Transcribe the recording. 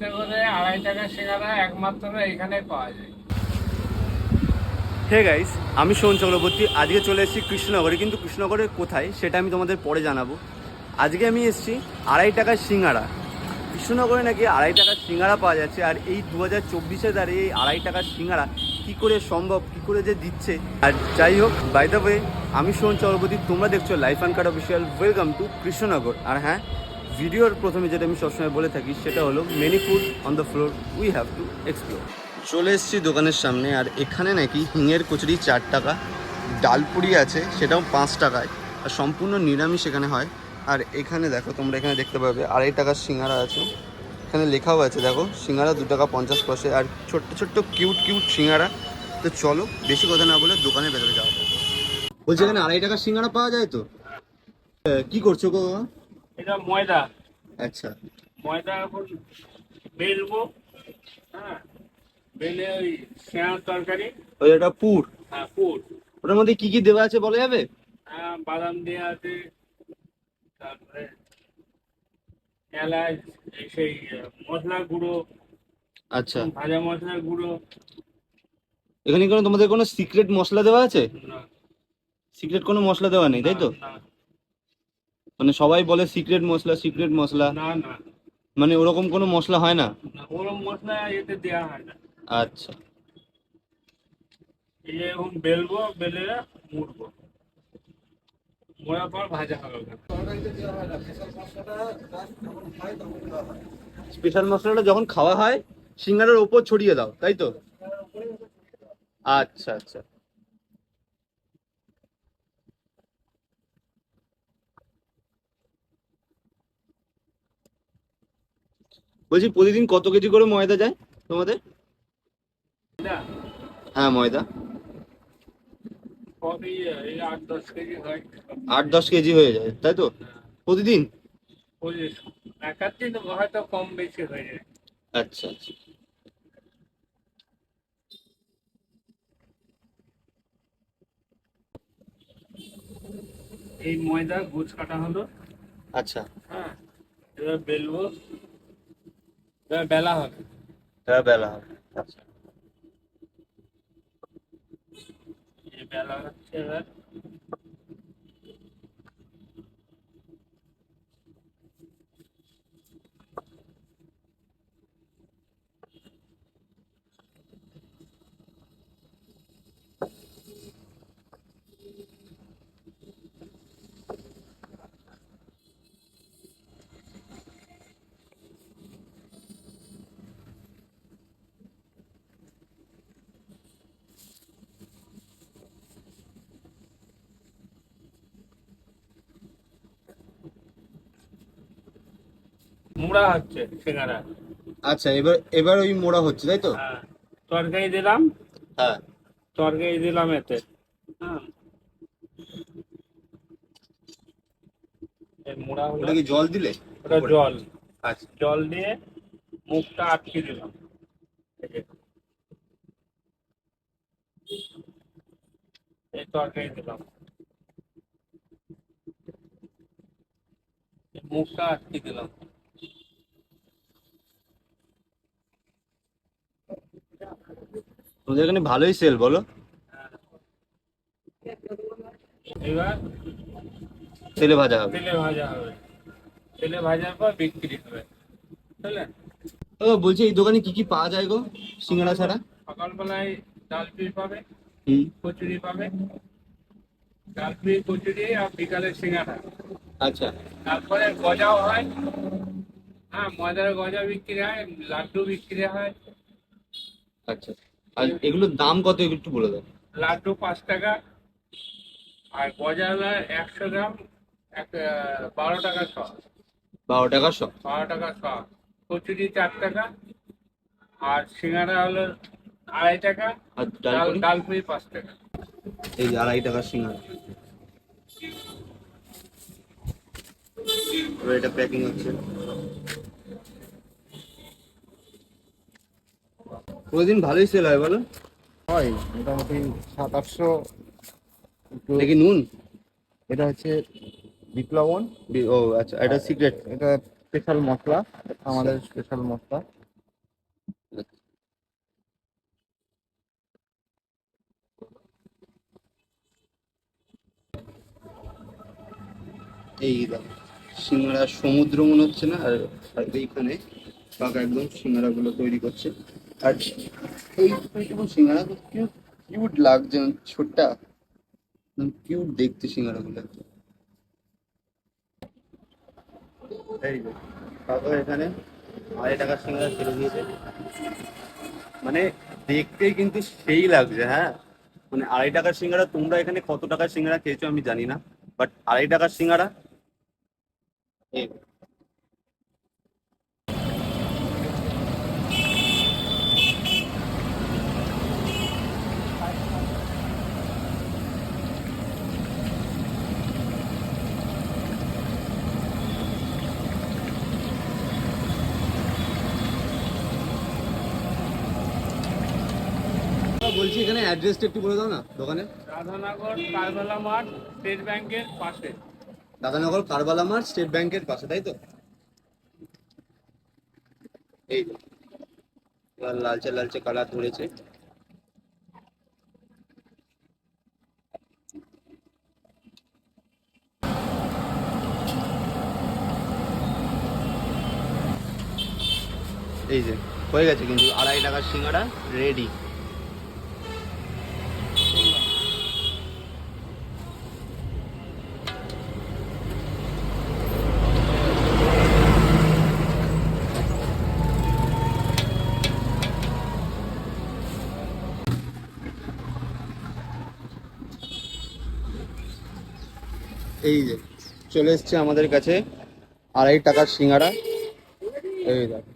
কৃষ্ণনগরে আড়াই টাকা সিঙ্গারা একমাত্র এখানে পাওয়া যায়। হে গাইস, আমি সোহন চক্রবর্তী। আজকে চলে এসেছি কৃষ্ণনগরে। কিন্তু কৃষ্ণনগরের কোথায় সেটা আমি তোমাদের পরে জানাব। আজকে আমি এসেছি আড়াই টাকার সিঙ্গারা। কৃষ্ণনগরে নাকি আড়াই টাকার সিঙ্গারা পাওয়া যাচ্ছে। আর এই দু হাজার চব্বিশে দাঁড়িয়ে এই আড়াই টাকার সিঙ্গারা কী করে সম্ভব, কী করে যে দিচ্ছে? আর যাই হোক বাই দ্য ওয়ে আমি সোহন চক্রবর্তী, তোমরা দেখছ life and card official welcome to Krishnanagar. আর হ্যাঁ ভিডিওর প্রথমে যেটা আমি সবসময় বলে থাকি, সেটা হলো many food on the floor we have to explore চলে এসেছি দোকানের সামনে, আর এখানে নাকি হিঙের কচুরি চার টাকা, ডালপুরি আছে, সেটাও পাঁচ টাকায়, আর সম্পূর্ণ নিরামিষ এখানে হয়। আর এখানে দেখো, তোমরা এখানে দেখতে পাবে, আড়াই টাকার সিঙ্গারা আছে, এখানে লেখাও আছে, দেখো, সিঙ্গারা দু টাকা পঞ্চাশ পয়সা, আর ছোট্ট ছোট্ট কিউট কিউট সিঙ্গারা। তো চলো, বেশি কথা না বলে দোকানের ভেতরে যাওয়া বলছি, এখানে আড়াই টাকার সিঙ্গারা পাওয়া যায় তো? কি করছ গো? এটা ময়দা। আচ্ছা। ময়দা এখন বেলবো হ্যাঁ? বেলে ওই সেঁয়ার তরকারি। ওই একটা পুর। হ্যাঁ পুর। ওটার মধ্যে কি কি দেওয়া আছে বলা যাবে? হ্যাঁ বাদাম দেওয়া আছে তারপরে এলাচ সেই আহ, মশলার গুঁড়ো আচ্ছা। ভাজা মশলার গুঁড়ো। এখানে কোনো তোমাদের কোনো সিক্রেট মশলা দেওয়া আছে? সিক্রেট কোনো মশলা দেওয়া নেই তাই তো? মানে সবাই বলে সিক্রেট মশলা সিক্রেট মশলা। না না। মানে ওরকম কোনো মশলা হয় না? ওরম মশলা এতে দেওয়া হয় না। আচ্ছা। এখন বেলবো বেলে মুড়বো। মোড়ার পর ভাজা হবে স্পেশাল মশলাটা যখন খাওয়া হয় সিঙ্গারের ওপর ছড়িয়ে দাও তাই তো? আচ্ছা আচ্ছা। বলছি প্রতিদিন কত কেজি করে ময়দা যায় তোমাদের? হ্যাঁ ময়দা। আট দশ কেজি হয়। হয়ে যায় তাই তো? প্রতিদিন? পঁচিশ একার দিন হয়তো কম বেশি হয়ে যায়। আচ্ছা আচ্ছা। এই ময়দা গুছ কাটা হলো। আচ্ছা। হ্যাঁ এবার বেলবো। এবার বেলা হবে তারা বেলা হবে আচ্ছা এই বেলা মুড়া হচ্ছে সিঙ্গারা আচ্ছা এবার এবার ওই মোড়া হচ্ছে তাই তো? হ্যাঁ তরকারি দিলাম। হ্যাঁ। তরকারি দিলাম এতে। হ্যাঁ। মুড়া ওটা কি জল দিলে? ওটা জল। আচ্ছা। জল দিয়ে মুখটা আটকে দিলাম। এই তরকারি দিলাম। মুখটা আটকে দিলাম। তোমাদের এখানে ভালোই সেল বলো। এবার তেলে ভাজা হবে। তেলে ভাজা হবে। তেলে ভাজার পর বিক্রি হবে। বুঝলেন ও বলছি এই দোকানে কি কি পাওয়া যায় গো সিঙ্গাড়া ছাড়া? সকালবেলায় ডাল পিস পাবে হুম। কচুরি পাবে। ডাল পিস কচুরি আর বিকালে সিঙ্গারা আচ্ছা। তারপরে গজাও হয়। হ্যাঁ ময়দার গজা বিক্রি হয় লাড্ডু বিক্রি হয়। আচ্ছা। আর এগুলোর দাম কত একটু বলে দাও। লাড্ডু পাঁচ টাকা আর গজা হলো একশো গ্রাম এক বারো টাকা শ। বারো টাকা শো। বারো টাকা শ। কচুরি চার টাকা আর সিঙ্গারা হলো আড়াই টাকা আর ডাল ডালপুরি পাঁচ টাকা। এই যে আড়াই টাকার সিঙ্গাড়া এবার এটা প্যাকিং হচ্ছে। প্রতিদিন ভালোই সেল হয় বলো? হয় মোটামুটি সাত আটশো দেখি নুন? এটা হচ্ছে বিপ্লবন। ও আচ্ছা এটা সিক্রেট এটা স্পেশাল মশলা আমাদের স্পেশাল মশলা। এই দেখো সিঙ্গারা সমুদ্র মনে হচ্ছে না আর এইখানে কাকা একদম সিঙ্গারাগুলো তৈরি করছে। আর এইটুকু সিঙ্গারা কিউট কিউট লাগছে ছোট্টা। কিউট দেখতে সিঙ্গারাগুলো। এই কাকা এখানে আড়াই টাকার সিঙ্গারা ছেড়ে দিয়েছে। মানে দেখতেই কিন্তু সেই লাগছে হ্যাঁ? মানে আড়াই টাকার সিঙ্গারা, তোমরা এখানে কত টাকার সিঙ্গারা খেয়েছো আমি জানি না বাট আড়াই টাকার সিঙ্গারা এই বলছি এখানে অ্যাড্রেসটা একটু বলে দাও না দোকানে রাধানগর কারবেলা মাঠ স্টেট ব্যাংকের পাশে। দাদানগর কারবালা মার্ট স্টেট ব্যাংকের পাশে তাই তো? এই যে। এবার লালচে লালচে কালার ধরেছে। এই যে হয়ে গেছে কিন্তু আড়াই টাকার সিঙ্গারা রেডি এই যে চলে এসছে আমাদের কাছে আড়াই টাকার সিঙ্গারা। এই দেখো।